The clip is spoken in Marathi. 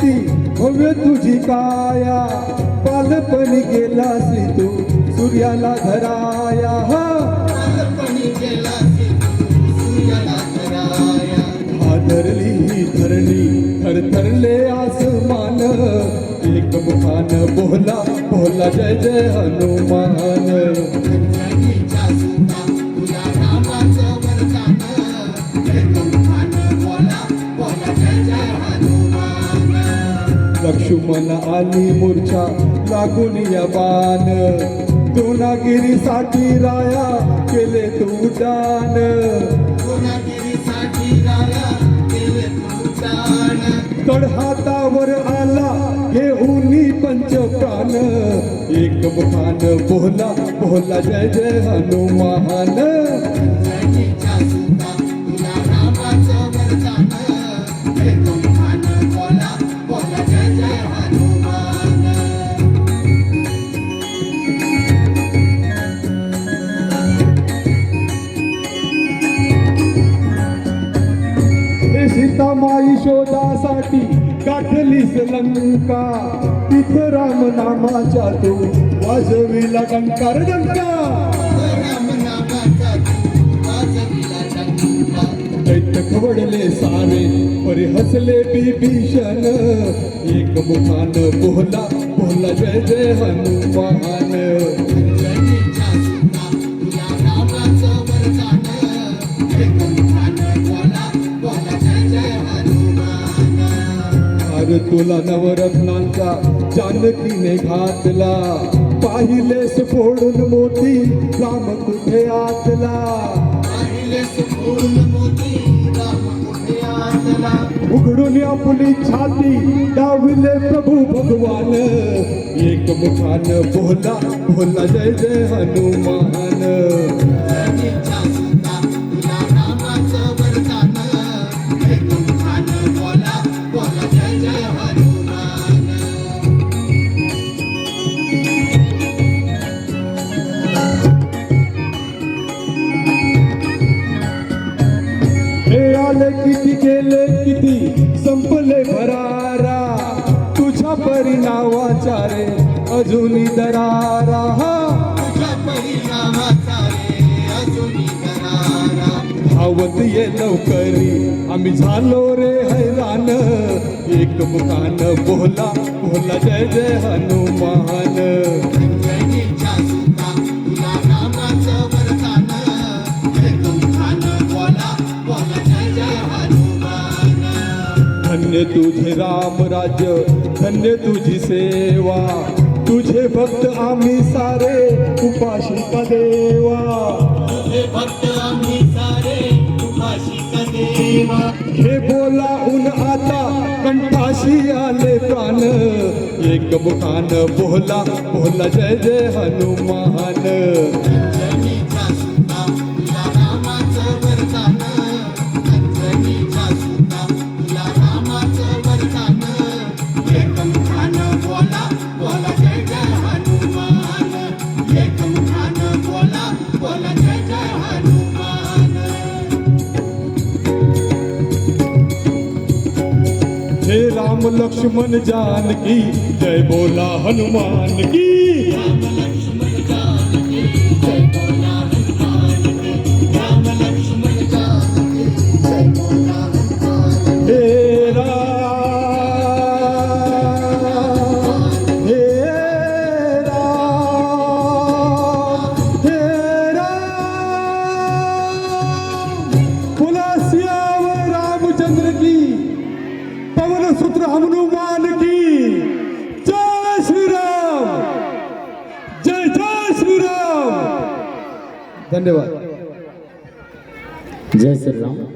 भक्ती भव्य तुझी काया. बालपणी गेलासी तू सूर्याला धराया. हा. बालपणी गेला सूर्याला धराया. हादरली ही धरणी थरथरले आसमान. एक मुखान बोला बोला जय जय हनुमान. लक्ष्मण आली मूर्छा लागून या बाण. दोनागिरीसाठी राया केले तू उड्डाण हातावर आला हे उनी पंच प्राण एक मुखान बोला बोला जय जय हनुमान. सीतामाई शोधासाठी गाठलीस लंका. तिथं राम नामाच्या तू वाजविला डंकार डंका राम खवडले सारे परी हसले बिभीषण. एक मुखान बोला बोला जय जय हनुमान. तुला नवरत्नांचा जानकीने घातला. पाहिलेस फोडून मोती राम कुठे आतला? उघडून आपली छाती डाविले प्रभू भगवान. एक मुखान बोला बोला जय जय हनुमान. आले किती गेले किती? संपले भरारा तुझ्या परिणावाचा रे अजूनी दरारा. धावत ये लवकरी. आम्ही झालो रे हैराण एक मुखान बोला बोला जय जय हनुमान. धन्य तुझे राम राज्य धन्य तुझी सेवा. तुझे भक्त आम्ही सारे उपाशी का देवा. तुझे भक्त आम्ही सारे उपाशी देवा. हे बोला उन आता कंठाशी आले प्राण. एक मुखान बोला बोला जय जय हनुमान. लक्ष्मण जानकी जय बोला हनुमान की। धन्यवाद. जय श्रीराम.